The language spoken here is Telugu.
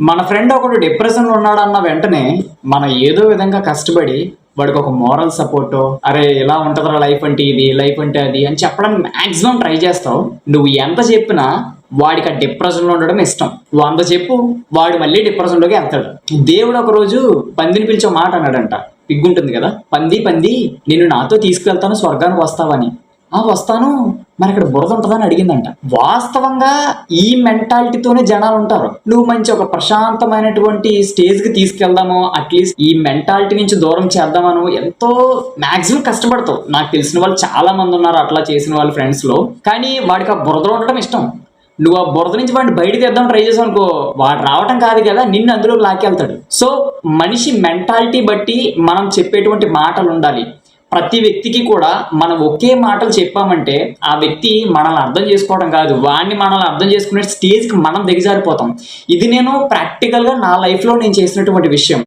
మన ఫ్రెండ్ ఒకడు డిప్రెషన్లో ఉన్నాడు అన్న వెంటనే మనం ఏదో విధంగా కష్టపడి వాడికి ఒక మోరల్ సపోర్ట్ అరే ఇలా ఉంటుందిరా లైఫ్ అంటే ఇది లైఫ్ అంటే అది అని చెప్పడానికి మాక్సిమం ట్రై చేస్తావు. నువ్వు ఎంత చెప్పినా వాడికి ఆ డిప్రెషన్లో ఉండడం ఇష్టం. వంద చెప్పు వాడు మళ్ళీ డిప్రెషన్లోకి వెళ్తాడు. దేవుడు ఒక రోజు పందిని పిలిచే మాట అన్నాడంట. పిగ్గుంటుంది కదా. పంది పంది నేను నాతో తీసుకెళ్తాను స్వర్గానికి వస్తావని. వస్తాను. మరి ఇక్కడ బురద ఉంటుందని అడిగిందంట. వాస్తవంగా ఈ మెంటాలిటీతోనే జనాలు ఉంటారు. నువ్వు మంచి ఒక ప్రశాంతమైనటువంటి స్టేజ్కి తీసుకెళ్దామో అట్లీస్ట్ ఈ మెంటాలిటీ నుంచి దూరం చేద్దామను. ఎంతో మాక్సిమం కష్టపడతావు. నాకు తెలిసిన వాళ్ళు చాలా మంది ఉన్నారు అట్లా చేసిన వాళ్ళ ఫ్రెండ్స్లో. కానీ వాడికి ఆ బురదలో ఉండడం ఇష్టం. నువ్వు ఆ బురద నుంచి వాడిని బయట తెద్దాం ట్రై చేసావు అనుకో వాడు రావటం కాదు కదా నిన్ను అందులో లాక్కెళ్తాడు. సో మనిషి మెంటాలిటీ బట్టి మనం చెప్పేటువంటి మాటలు ఉండాలి. ప్రతి వ్యక్తికి కూడా మనం ఒకే మాటలు చెప్పామంటే ఆ వ్యక్తి మనల్ని అర్థం చేసుకోవడం కాదు. వాడిని మనల్ని అర్థం చేసుకునే స్టేజ్కి మనం దిగజారిపోతాం. ఇది నేను ప్రాక్టికల్గా నా లైఫ్లో నేను చేసినటువంటి విషయం.